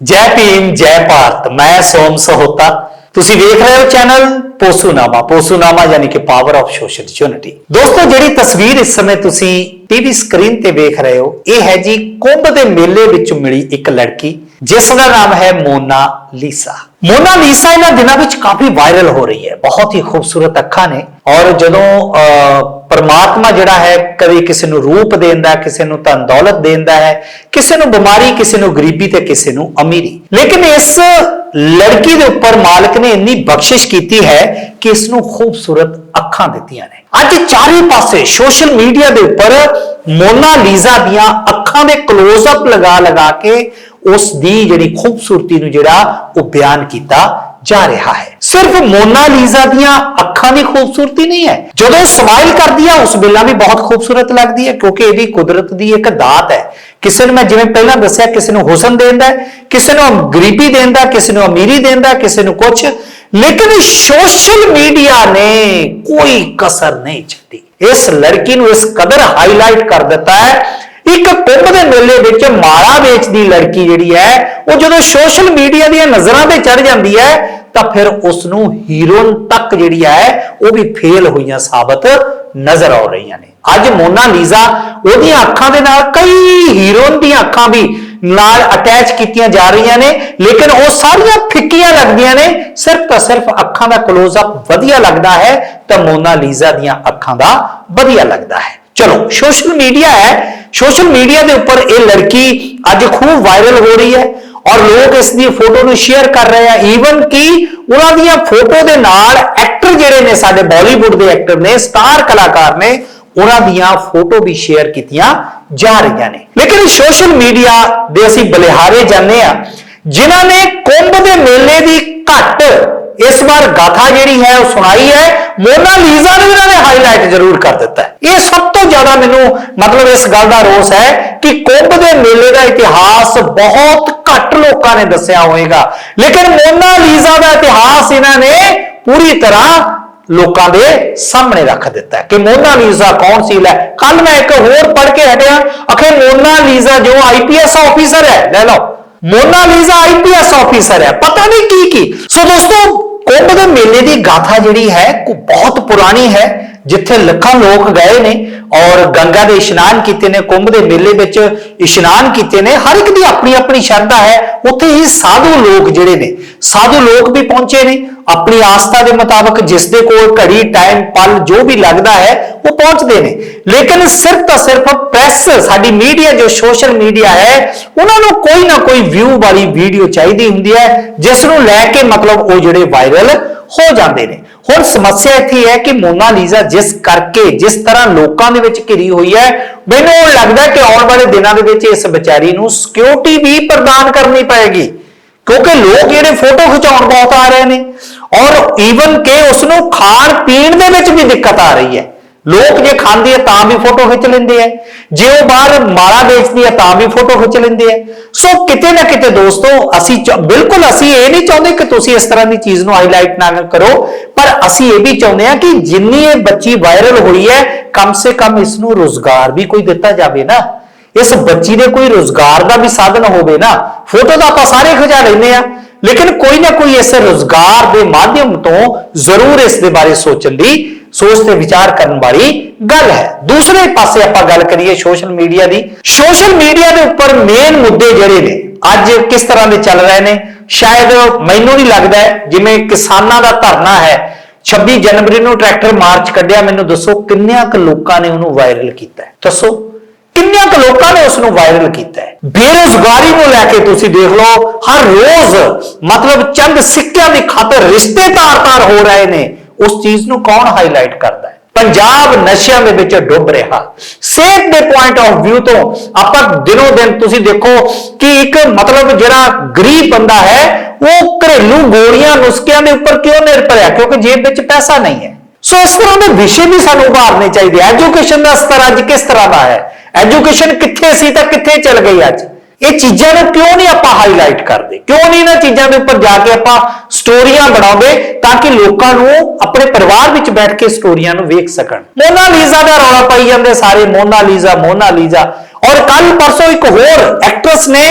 ਜੈ ਭੀਮ, ਜੈ ਭਾਰਤ, ਮੈਂ ਸੋਮ ਸਹੋਤਾ। ਤੁਸੀਂ ਵੇਖ ਰਹੇ ਹੋ ਚੈਨਲ ਪੋਸੂਨਾਮਾ। ਪੋਸੂਨਾਮਾ ਯਾਨੀ ਕਿ ਪਾਵਰ ਆਫ ਸੋਸ਼ਲ ਯੂਨਿਟੀ ਦੋਸਤੋ, ਜਿਹੜੀ ਤਸਵੀਰ ਇਸ ਸਮੇਂ ਤੁਸੀਂ ਟੀਵੀ ਸਕਰੀਨ ਤੇ ਵੇਖ ਰਹੇ ਹੋ, ਇਹ ਹੈ ਜੀ ਕੁੰਭ ਦੇ ਮੇਲੇ ਵਿੱਚ ਮਿਲੀ ਇੱਕ ਲੜਕੀ, ਜਿਸ ਦਾ ਨਾਮ ਹੈ ਮੋਨਾ ਲੀਸਾ। ਮੋਨਾ ਇਹਨਾਂ ਦਿਨਾਂ ਵਿੱਚ ਕਾਫੀ ਵਾਇਰਲ ਹੋ ਰਹੀ ਹੈ। ਬਹੁਤ ਹੀ ਖੂਬਸੂਰਤ ਅੱਖਾਂ ਨੇ। ਔਰ ਜਦੋਂ ਪਰਮਾਤਮਾ ਜਿਹੜਾ ਹੈ, ਕਦੇ ਕਿਸੇ ਨੂੰ ਰੂਪ ਦੇਂਦਾ ਕਿਸੇ ਨੂੰ ਧਨ ਦੌਲਤ ਦੇਂਦਾ ਹੈ, ਕਿਸੇ ਨੂੰ ਬਿਮਾਰੀ, ਕਿਸੇ ਨੂੰ ਗਰੀਬੀ ਤੇ ਕਿਸੇ ਨੂੰ ਅਮੀਰੀ। ਲੇਕਿਨ ਇਸ ਲੜਕੀ ਦੇ ਉੱਪਰ ਮਾਲਕ ਨੇ ਇੰਨੀ ਬਖਸ਼ਿਸ਼ ਕੀਤੀ ਹੈ ਕਿ ਇਸ ਨੂੰ ਖੂਬਸੂਰਤ ਅੱਖਾਂ ਦਿੱਤੀਆਂ ਨੇ। ਅੱਜ ਚਾਰੇ ਪਾਸੇ ਸੋਸ਼ਲ ਮੀਡੀਆ ਦੇ ਉੱਪਰ ਮੋਨਾ ਲੀਜ਼ਾ ਦੀਆਂ ਅੱਖਾਂ ਦੇ ক্লোਜ਼-ਅਪ ਲਗਾ ਲਗਾ ਕੇ ਉਸ ਦੀ ਜਿਹੜੀ ਖੂਬਸੂਰਤੀ ਨੂੰ ਜਿਹੜਾ ਉਹ ਬਿਆਨ ਕੀਤਾ ਜਾ ਰਿਹਾ ਹੈ। ਸਿਰਫ ਮੋਨਾ ਦੀਆਂ ਅੱਖਾਂ ਦੀ ਖੂਬਸੂਰਤੀ ਨਹੀਂ ਹੈ। ਜਦੋਂ ਸਮਾਈਲ ਕਰਦੀ ਹੈ, ਉਸ ਵੇਲਾ ਵੀ ਬਹੁਤ ਖੂਬਸੂਰਤ ਲੱਗਦੀ ਹੈ, ਕਿਉਂਕਿ ਇਹ ਕੁਦਰਤ ਦੀ ਇੱਕ ਦਾਤ ਹੈ। ਕਿਸੇ ਨੂੰ ਮੈਂ ਜਿਵੇਂ ਪਹਿਲਾਂ ਦੱਸਿਆ, ਕਿਸੇ ਨੂੰ ਹੁਸਨ ਦੇਂਦਾ ਹੈ, ਕਿਸੇ ਨੂੰ ਗਰੀਬੀ ਦੇਂਦਾ ਕਿਸੇ ਨੂੰ ਅਮੀਰੀ ਦੇਂਦਾ ਕਿਸੇ ਨੂੰ ਕੁਝ ਲੇਕਿਨ ਸੋਸ਼ਲ ਮੀਡੀਆ ਨੇ ਕੋਈ ਕਸਰ ਨਹੀਂ ਛੱਡੀ। ਇਸ ਲੜਕੀ ਨੂੰ ਇਸ ਕਦਰ ਹਾਈਲਾਈਟ ਕਰ ਦਿੱਤਾ ਹੈ ਇੱਕ ਕੁੰਭ ਦੇ ਮੇਲੇ ਵਿੱਚ ਮਾਲਾ ਵੇਚਦੀ ਲੜਕੀ ਜਿਹੜੀ ਹੈ, ਉਹ ਜਦੋਂ ਸੋਸ਼ਲ ਮੀਡੀਆ ਦੀਆਂ ਨਜ਼ਰਾਂ ਤੇ ਚੜ ਜਾਂਦੀ ਹੈ, ਤਾਂ ਫਿਰ ਉਸ ਨੂੰ ਹੀਰੋਇਨ ਤੱਕ ਜਿਹੜੀ ਹੈ, ਉਹ ਵੀ ਫੇਲ ਹੋਈਆਂ ਸਾਬਤ ਨਜ਼ਰ ਆ ਰਹੀਆਂ ਨੇ। ਅੱਜ ਮੋਨਾ ਲੀਜ਼ਾ ਉਹਦੀਆਂ ਅੱਖਾਂ ਦੇ ਨਾਲ, ਕਈ ਹੀਰੋਇਨ ਦੀਆਂ ਅੱਖਾਂ ਵੀ ਨਾਲ ਅਟੈਚ ਕੀਤੀਆਂ ਜਾ ਰਹੀਆਂ ਨੇ, ਲੇਕਿਨ ਉਹ ਸਾਰੀਆਂ ਫਿੱਕੀਆਂ ਲੱਗਦੀਆਂ ਨੇ। ਸਿਰਫ ਤਾਂ ਸਿਰਫ ਅੱਖਾਂ ਦਾ ক্লোਜ਼-ਅਪ ਵਧੀਆ ਲੱਗਦਾ ਹੈ, ਤਾਂ ਮੋਨਾ ਲੀਜ਼ਾ ਦੀਆਂ ਅੱਖਾਂ ਦਾ ਵਧੀਆ ਲੱਗਦਾ ਹੈ। ਚਲੋ ਸੋਸ਼ਲ ਮੀਡੀਆ ਹੈ ਸੋਸ਼ਲ ਮੀਡੀਆ ਦੇ ਉੱਪਰ ਇਹ ਲੜਕੀ ਅੱਜ ਖੂਬ ਵਾਇਰਲ ਹੋ ਰਹੀ ਹੈ ਔਰ ਲੋਕ ਇਸ ਦੀ ਫੋਟੋ ਨੂੰ ਸ਼ੇਅਰ ਕਰ ਰਹੇ ਆ। ਈਵਨ ਕਿ ਉਹਨਾਂ ਦੀਆਂ ਫੋਟੋ ਦੇ ਨਾਲ ਐਕਟਰ ਜਿਹੜੇ ਨੇ, ਸਾਡੇ ਬਾਲੀਵੁੱਡ ਦੇ ਐਕਟਰ ਨੇ ਸਟਾਰ ਕਲਾਕਾਰ ਨੇ, ਉਹਨਾਂ ਦੀਆਂ ਫੋਟੋ ਵੀ ਸ਼ੇਅਰ ਕੀਤੀਆਂ ਜਾ ਰਹੀਆਂ ਨੇ। ਲੇਕਿਨ ਸੋਸ਼ਲ ਮੀਡੀਆ ਦੇ ਅਸੀਂ ਬਲਿਹਾਰੇ ਜਾਂਦੇ ਆ, ਜਿਨ੍ਹਾਂ ਨੇ ਕੁੰਭ ਦੇ ਮੇਲੇ ਦੀ ਘੱਟ ਇਸ ਵਾਰ ਗਾਥਾ ਜਿਹੜੀ ਹੈ ਉਹ ਸੁਣਾਈ ਹੈ। ਮੋਨਾ ਲੀਜ਼ਾ ਨੂੰ ਇਹਨਾਂ ਨੇ ਹਾਈਲਾਈਟ ਜ਼ਰੂਰ ਕਰ ਦਿੱਤਾ ਇਹ ਸਭ ਤੋਂ ਜ਼ਿਆਦਾ ਮੈਨੂੰ ਮਤਲਬ ਇਸ ਗੱਲ ਦਾ ਰੋਸ ਹੈ ਕਿ ਕੁੰਭ ਦੇ ਮੇਲੇ ਦਾ ਇਤਿਹਾਸ ਬਹੁਤ ਘੱਟ ਲੋਕਾਂ ਨੇ ਦੱਸਿਆ ਹੋਵੇਗਾ। ਲੇਕਿਨ ਮੋਨਾ ਲੀਜ਼ਾ ਦਾ ਇਤਿਹਾਸ ਇਹਨਾਂ ਨੇ ਪੂਰੀ ਤਰ੍ਹਾਂ ਲੋਕਾਂ ਦੇ ਸਾਹਮਣੇ ਰੱਖ ਦਿੱਤਾ ਕਿ ਮੋਨਾ ਲੀਜ਼ਾ ਕੌਣ ਸੀ? ਲੈ ਕੱਲ ਮੈਂ ਇੱਕ ਹੋਰ ਪੜ੍ਹ ਕੇ ਹਟਿਆ। ਅਖੇ ਮੋਨਾ ਲੀਜ਼ਾ ਜੋ ਆਈਪੀਐਸ ਆਫੀਸਰ ਹੈ, ਲੈ ਲਓ। ਮੋਨਾ ਲੀਜ਼ਾ ਆਈਪੀਐਸ ਆਫੀਸਰ ਹੈ। ਪਤਾ ਨਹੀਂ ਕੀ ਕੀ। ਸੋ ਦੋਸਤੋ ਕੁੰਭ ਦੇ ਮੇਲੇ ਦੀ ਗਾਥਾ ਜਿਹੜੀ ਹੈ, ਕੋ ਬਹੁਤ ਪੁਰਾਣੀ ਹੈ, ਜਿੱਥੇ ਲੱਖਾਂ ਲੋਕ ਗਏ ਨੇ ਔਰ ਗੰਗਾ ਦੇ ਇਸ਼ਨਾਨ ਕੀਤੇ ਨੇ, ਕੁੰਭ ਦੇ ਮੇਲੇ ਵਿੱਚ ਇਸ਼ਨਾਨ ਕੀਤੇ ਨੇ। ਹਰ ਇੱਕ ਦੀ ਆਪਣੀ ਆਪਣੀ ਸ਼ਰਧਾ ਹੈ। ਉੱਥੇ ਹੀ ਸਾਧੂ ਲੋਕ ਜਿਹੜੇ ਨੇ, ਸਾਧੂ ਲੋਕ ਵੀ ਪਹੁੰਚੇ ਨੇ। ਆਪਣੀ ਆਸਥਾ ਦੇ ਮੁਤਾਬਕ ਜਿਸ ਦੇ ਕੋਲ ਘੜੀ ਟਾਈਮ ਪਲ ਜੋ ਵੀ ਲੱਗਦਾ ਹੈ, ਉਹ ਪਹੁੰਚਦੇ ਨੇ। ਲੇਕਿਨ ਸਿਰਫ ਤਾਂ ਸਿਰਫ ਪ੍ਰੈਸ ਸਾਡੀ ਮੀਡੀਆ ਜੋ ਸੋਸ਼ਲ ਮੀਡੀਆ ਹੈ, ਉਹਨਾਂ ਨੂੰ ਕੋਈ ਨਾ ਕੋਈ ਵਿਊ ਵਾਲੀ ਵੀਡੀਓ ਚਾਹੀਦੀ ਹੁੰਦੀ ਹੈ, ਜਿਸ ਨੂੰ ਲੈ ਕੇ ਮਤਲਬ ਉਹ ਜਿਹੜੇ ਵਾਇਰਲ ਹੋ ਜਾਂਦੇ ਨੇ। ਹੁਣ ਸਮੱਸਿਆ ਇੱਥੇ ਹੈ ਕਿ ਮੋਨਾਲੀਜ਼ਾ ਜਿਸ ਕਰਕੇ, ਜਿਸ ਤਰ੍ਹਾਂ ਲੋਕਾਂ ਦੇ ਵਿੱਚ ਘਿਰੀ ਹੋਈ ਹੈ, ਮੈਨੂੰ ਲੱਗਦਾ ਕਿ ਆਉਣ ਵਾਲੇ ਦਿਨਾਂ ਦੇ ਵਿੱਚ ਇਸ ਵਿਚਾਰੀ ਨੂੰ ਸਿਕਿਉਰਿਟੀ ਵੀ ਪ੍ਰਦਾਨ ਕਰਨੀ ਪਏਗੀ। ਕਿਉਂਕਿ ਲੋਕ ਜਿਹੜੇ ਫੋਟੋ ਖਿਚਾਉਣ ਬਹੁਤ ਆ ਰਹੇ ਨੇ। ਔਰ ਈਵਨ ਕਿ ਉਸ ਨੂੰ ਖਾਣ ਪੀਣ ਦੇ ਵਿੱਚ ਵੀ ਦਿੱਕਤ ਆ ਰਹੀ ਹੈ। ਲੋਕ ਜੇ ਖਾਂਦੇ ਆ ਤਾਂ ਵੀ ਫੋਟੋ ਖਿੱਚ ਲੈਂਦੇ ਆ। ਜੇ ਉਹ ਬਾਹਰ ਮਾਲਾ ਵੇਚਦੀ ਆ ਤਾਂ ਵੀ ਫੋਟੋ ਖਿੱਚ ਲੈਂਦੇ ਆ। ਸੋ ਕਿਤੇ ਨਾ ਕਿਤੇ ਦੋਸਤੋ, ਅਸੀਂ ਬਿਲਕੁਲ ਅਸੀਂ ਇਹ ਨਹੀਂ ਚਾਹੁੰਦੇ ਕਿ ਤੁਸੀਂ ਇਸ ਤਰ੍ਹਾਂ ਦੀ ਚੀਜ਼ ਨੂੰ ਹਾਈਲਾਈਟ ਨਾ ਕਰੋ, ਪਰ ਅਸੀਂ ਇਹ ਵੀ ਚਾਹੁੰਦੇ ਆ ਕਿ ਜਿੰਨੀ ਇਹ ਬੱਚੀ ਵਾਇਰਲ ਹੋਈ ਹੈ, ਕਮ ਸੇ ਕਮ ਇਸ ਨੂੰ ਰੋਜ਼ਗਾਰ ਵੀ ਕੋਈ ਦਿੱਤਾ ਜਾਵੇ ਨਾ। ਇਸ ਬੱਚੀ ਦੇ ਕੋਈ ਰੋਜ਼ਗਾਰ ਦਾ ਵੀ ਸਾਧਨ ਹੋਵੇ ਨਾ। ਫੋਟੋ ਤਾਂ ਆਪਾਂ ਸਾਰੇ ਖਿਚਾ ਲੈਂਦੇ ਆ। ਲੇਕਿਨ ਕੋਈ ਨਾ ਕੋਈ ਇਸ ਰੋਜ਼ਗਾਰ ਦੇ ਮਾਧਿਅਮ ਤੋਂ ਜ਼ਰੂਰ ਇਸ ਦੇ ਬਾਰੇ ਸੋਚਣ ਦੀ, ਸੋਚ ਤੇ ਵਿਚਾਰ ਕਰਨ ਵਾਲੀ ਗੱਲ ਹੈ। ਦੂਸਰੇ ਪਾਸੇ ਆਪਾਂ ਗੱਲ ਕਰੀਏ ਸੋਸ਼ਲ ਮੀਡੀਆ ਦੀ। ਸੋਸ਼ਲ ਮੀਡੀਆ ਦੇ ਉੱਪਰ ਮੇਨ ਮੁੱਦੇ ਜਿਹੜੇ ਨੇ, ਅੱਜ ਕਿਸ ਤਰ੍ਹਾਂ ਦੇ ਚੱਲ ਰਹੇ ਨੇ? ਸ਼ਾਇਦ ਮੈਨੂੰ ਨਹੀਂ ਲੱਗਦਾ ਜਿਵੇਂ ਕਿਸਾਨਾਂ ਦਾ ਧਰਨਾ ਹੈ 26 ਜਨਵਰੀ ਨੂੰ ਟਰੈਕਟਰ ਮਾਰਚ ਕੱਢਿਆ, ਮੈਨੂੰ ਦੱਸੋ ਕਿੰਨਿਆਂ ਕੁ ਲੋਕਾਂ ਨੇ ਉਹਨੂੰ ਵਾਇਰਲ ਕੀਤਾ ਦੱਸੋ। ਕਿੰਨਿਆਂ ਕੁ ਲੋਕਾਂ ਨੇ ਉਸ ਨੂੰ ਵਾਇਰਲ ਕੀਤਾ ਹੈ? ਬੇਰੋਜ਼ਗਾਰੀ ਨੂੰ ਲੈ ਕੇ ਤੁਸੀਂ ਦੇਖ ਲਓ, ਹਰ ਰੋਜ਼ ਮਤਲਬ ਚੰਦ ਸਿੱਕਿਆਂ ਦੀ ਖਾਤਰ ਰਿਸ਼ਤੇ ਤਾਰ-ਤਾਰ ਹੋ ਰਹੇ ਨੇ। ਉਸ ਚੀਜ਼ ਨੂੰ ਕੌਣ ਹਾਈਲਾਈਟ ਕਰਦਾ ਹੈ? ਪੰਜਾਬ ਨਸ਼ਿਆਂ ਦੇ ਵਿੱਚ ਡੁੱਬ ਰਿਹਾ। ਸਿਹਤ ਦੇ ਪੁਆਇੰਟ ਆਫ View ਤੋਂ ਆਪਾਂ ਦਿਨੋ ਦਿਨ ਤੁਸੀਂ ਦੇਖੋ ਕਿ ਇੱਕ ਮਤਲਬ ਜਿਹੜਾ ਗਰੀਬ ਬੰਦਾ ਹੈ, ਉਹ ਘਰੇਲੂ ਗੋਲੀਆਂ ਨੁਸਖਿਆਂ ਦੇ ਉੱਪਰ ਕਿਉਂ ਨਿਰਭਰ ਹੈ ਕਿਉਂਕਿ ਜੇਬ ਵਿੱਚ ਪੈਸਾ ਨਹੀਂ ਹੈ। ਸੋ ਇਸ ਤਰ੍ਹਾਂ ਦੇ ਵਿਸ਼ੇ ਵੀ ਸਾਨੂੰ ਉਭਾਰਨੇ ਚਾਹੀਦੇ ਐਜੂਕੇਸ਼ਨ ਦਾ ਸਤਰ ਅੱਜ ਕਿਸ ਤਰ੍ਹਾਂ ਦਾ ਹੈ? ਐਜੂਕੇਸ਼ਨ ਕਿੱਥੇ ਸੀ ਤਾਂ ਕਿੱਥੇ ਚਲ ਗਈ ਅੱਜ? ਇਹ ਚੀਜ਼ਾਂ ਨੂੰ ਕਿਉਂ ਨਹੀਂ ਆਪਾਂ ਹਾਈਲਾਈਟ ਕਰਦੇ? ਕਿਉਂ ਨਹੀਂ ਇਹਨਾਂ ਚੀਜ਼ਾਂ ਦੇ ਉੱਪਰ ਜਾ ਕੇ ਆਪਾਂ ਸਟੋਰੀਆਂ ਬਣਾਉਂਦੇ ਤਾਂ ਕਿ ਲੋਕਾਂ ਨੂੰ ਆਪਣੇ ਪਰਿਵਾਰ ਵਿੱਚ ਬੈਠ ਕੇ ਸਟੋਰੀਆਂ ਨੂੰ ਵੇਖ ਸਕਣ? ਮੋਨਾ ਲੀਜ਼ਾ ਦਾ ਰੌਲਾ ਪਾਈ ਜਾਂਦੇ ਸਾਰੇ, ਮੋਨਾ ਲੀਜ਼ਾ ਮੋਨਾ ਲੀਜ਼ਾ। ਔਰ ਕੱਲ ਪਰਸੋਂ ਇੱਕ ਹੋਰ ਐਕਟਰਸ ਨੇ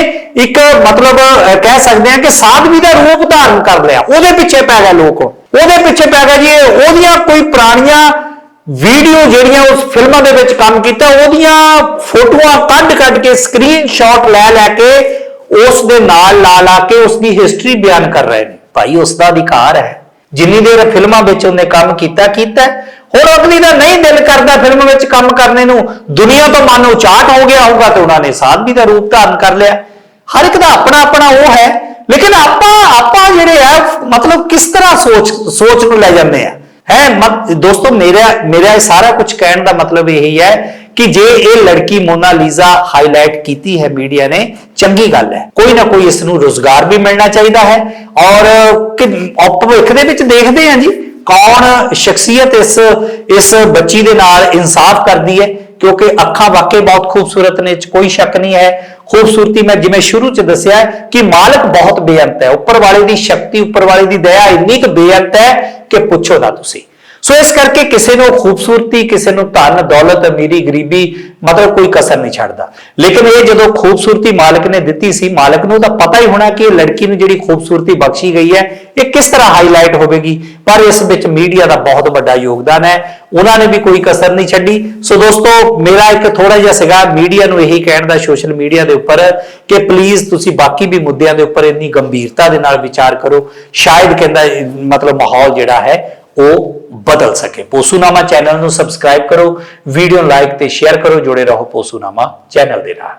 ਇੱਕ ਮਤਲਬ ਕਹਿ ਸਕਦੇ ਹਾਂ ਕਿ ਸਾਧਵੀ ਦਾ ਰੂਪ ਧਾਰਨ ਕਰ ਲਿਆ। ਉਹਦੇ ਪਿੱਛੇ ਪੈ ਗਿਆ ਲੋਕ। ਉਹਦੇ ਪਿੱਛੇ ਪੈ ਗਿਆ ਜੀ ਉਹਦੀਆਂ ਕੋਈ ਪੁਰਾਣੀਆਂ ਵੀਡੀਓ ਜਿਹੜੀਆਂ ਉਸ ਫਿਲਮਾਂ ਦੇ ਵਿੱਚ ਕੰਮ ਕੀਤਾ, ਉਹਦੀਆਂ ਫੋਟੋਆਂ ਕੱਢ ਕੱਢ ਕੇ ਸਕਰੀਨਸ਼ਾਟ ਲੈ ਲੈ ਕੇ ਉਸ ਦੇ ਨਾਲ ਲਾ ਲਾ ਕੇ ਉਸ ਦੀ ਹਿਸਟਰੀ ਬਿਆਨ ਕਰ ਰਹੇ ਨੇ। ਭਾਈ ਉਸ ਦਾ ਅਧਿਕਾਰ ਹੈ। ਜਿੰਨੀ ਦੇਰ ਫਿਲਮਾਂ ਵਿੱਚ ਉਹਨੇ ਕੰਮ ਕੀਤਾ ਕੀਤਾ ਹੈ। ਅਗਲੀ ਦਾ ਨਹੀਂ ਦਿਲ ਕਰਦਾ ਫਿਲਮ ਵਿੱਚ ਕੰਮ ਕਰਨੇ ਨੂੰ। ਦੁਨੀਆ ਤੋਂ ਮਨ ਉਚਾਟ ਹੋ ਗਿਆ ਹੋਊਗਾ ਤੇ ਉਹਨਾਂ ਨੇ ਸਾਧਵੀ ਦਾ ਰੂਪ ਧਾਰਨ ਕਰ ਲਿਆ। ਹਰ ਇੱਕ ਦਾ ਆਪਣਾ ਆਪਣਾ ਉਹ ਹੈ। ਲੇਕਿਨ ਆਪਾਂ ਆਪਾਂ ਜਿਹੜੇ ਆ, ਮਤਲਬ ਕਿਸ ਤਰ੍ਹਾਂ ਸੋਚ ਸੋਚ ਨੂੰ ਲੈ ਜਾਂਦੇ ਆ? ਹੈ, ਮਤ- ਦੋਸਤੋ, ਮੇਰਾ ਮੇਰਾ ਇਹ ਸਾਰਾ ਕੁਝ ਕਹਿਣ ਦਾ ਮਤਲਬ ਇਹੀ ਹੈ ਕਿ ਜੇ ਇਹ ਲੜਕੀ ਮੋਨਾਲੀਜ਼ਾ ਹਾਈਲਾਈਟ ਕੀਤੀ ਹੈ ਮੀਡੀਆ ਨੇ, ਚੰਗੀ ਗੱਲ ਹੈ। ਕੋਈ ਨਾ ਕੋਈ ਇਸ ਨੂੰ ਰੋਜ਼ਗਾਰ ਵੀ ਮਿਲਣਾ ਚਾਹੀਦਾ ਹੈ ਔਰ ਕਿ ਉਹ ਭਵਿੱਖ ਦੇ ਵਿੱਚ ਦੇਖਦੇ ਹਾਂ ਜੀ ਕੌਣ ਸ਼ਖਸੀਅਤ ਇਸ ਇਸ ਬੱਚੀ ਦੇ ਨਾਲ ਇਨਸਾਫ ਕਰਦੀ ਹੈ। ਕਿਉਂਕਿ ਅੱਖਾਂ ਵਾਕਈ ਬਹੁਤ ਖੂਬਸੂਰਤ ਨੇ 'ਚ ਕੋਈ ਸ਼ੱਕ ਨਹੀਂ ਹੈ। ਖੂਬਸੂਰਤੀ ਮੈਂ ਜਿਵੇਂ ਸ਼ੁਰੂ ਚ ਦੱਸਿਆ ਕਿ ਮਾਲਕ ਬਹੁਤ ਬੇਅੰਤ ਹੈ। ਉੱਪਰ ਵਾਲੇ ਦੀ ਸ਼ਕਤੀ, ਉੱਪਰ ਵਾਲੇ ਦੀ ਦਇਆ ਇੰਨੀ ਕੁ ਬੇਅੰਤ ਹੈ ਕਿ ਪੁੱਛੋ ਨਾ ਤੁਸੀਂ। ਸੋ ਇਸ ਕਰਕੇ ਕਿਸੇ ਨੂੰ ਖੂਬਸੂਰਤੀ, ਕਿਸੇ ਨੂੰ ਧਨ, ਦੌਲਤ, ਅਮੀਰੀ, ਗਰੀਬੀ, ਮਤਲਬ ਕੋਈ ਕਸਰ ਨਹੀਂ ਛੱਡਦਾ। ਲੇਕਿਨ ਇਹ ਜਦੋਂ ਖੂਬਸੂਰਤੀ ਮਾਲਕ ਨੇ ਦਿੱਤੀ ਸੀ, ਮਾਲਕ ਨੂੰ ਤਾਂ ਪਤਾ ਹੀ ਹੋਣਾ ਕਿ ਇਹ ਲੜਕੀ ਨੂੰ ਜਿਹੜੀ ਖੂਬਸੂਰਤੀ ਬਖਸ਼ੀ ਗਈ ਹੈ, ਇਹ ਕਿਸ ਤਰ੍ਹਾਂ ਹਾਈਲਾਈਟ ਹੋਵੇਗੀ। ਪਰ ਇਸ ਵਿੱਚ ਮੀਡੀਆ ਦਾ ਬਹੁਤ ਵੱਡਾ ਯੋਗਦਾਨ ਹੈ। ਉਹਨਾਂ ਨੇ ਵੀ ਕੋਈ ਕਸਰ ਨਹੀਂ ਛੱਡੀ। ਸੋ ਦੋਸਤੋ, ਮੇਰਾ ਇੱਕ ਥੋੜਾ ਜਿਹਾ ਸੀਗਾ ਮੀਡੀਆ ਨੂੰ ਇਹੀ ਕਹਿਣ ਦਾ ਸੋਸ਼ਲ ਮੀਡੀਆ ਦੇ ਉੱਪਰ ਕਿ ਪਲੀਜ਼ ਤੁਸੀਂ ਬਾਕੀ ਵੀ ਮੁੱਦਿਆਂ ਦੇ ਉੱਪਰ ਇੰਨੀ ਗੰਭੀਰਤਾ ਦੇ ਨਾਲ ਵਿਚਾਰ ਕਰੋ। ਸ਼ਾਇਦ ਕਹਿੰਦਾ ਮਤਲਬ ਮਾਹੌਲ ਜਿਹੜਾ ਹੈ ਉਹ ਬਦਲ ਸਕੇ। ਪੋਸੂਨਾਮਾ ਚੈਨਲ ਨੂੰ ਸਬਸਕ੍ਰਾਈਬ ਕਰੋ ਵੀਡੀਓ ਲਾਈਕ ਤੇ ਸ਼ੇਅਰ ਕਰੋ, ਜੁੜੇ ਰਹੋ ਪੋਸੂਨਾਮਾ ਚੈਨਲ ਦੇ ਨਾਲ।